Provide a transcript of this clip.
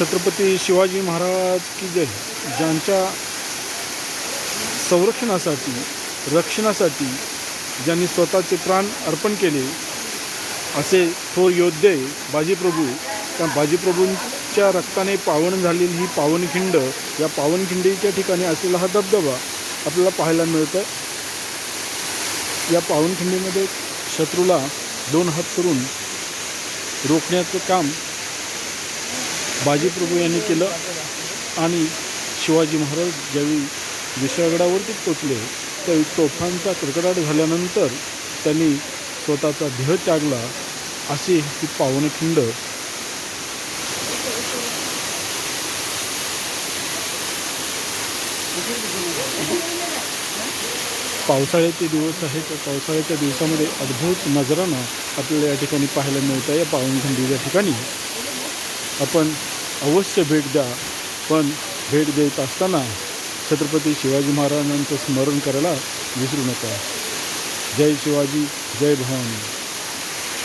छत्रपती शिवाजी महाराज की जय. ज्यांच्या संरक्षणासाठी रक्षणासाठी ज्यांनी स्वतःचे प्राण अर्पण केले असे थोर योद्धे बाजीप्रभू त्या बाजीप्रभूंच्या रक्ताने पावन झालेली ही पावनखिंड या पावनखिंडीच्या ठिकाणी असलेला हा धबधबा आपल्याला पाहायला मिळतं या पावनखिंडीमध्ये शत्रूला दोन हात करून रोखण्याचं काम बाजीप्रभू यांनी केलं आणि शिवाजी महाराज ज्यावेळी विसरगडावरती पोचले त्यावेळी तोफांचा कडकडाट झाल्यानंतर त्यांनी स्वतःचा देह त्यागला अशी ही पावनखिंड. पावसाळ्याचे दिवस आहेत. त्या पावसाळ्याच्या दिवसामध्ये अद्भुत नजरानं आपल्याला या ठिकाणी पाहायला मिळतं या पावनखिंडीच्या ठिकाणी आपण अवश्य भेट द्या पण भेट देत असताना छत्रपती शिवाजी महाराजांचं स्मरण करायला विसरू नका. जय शिवाजी जय भवानी.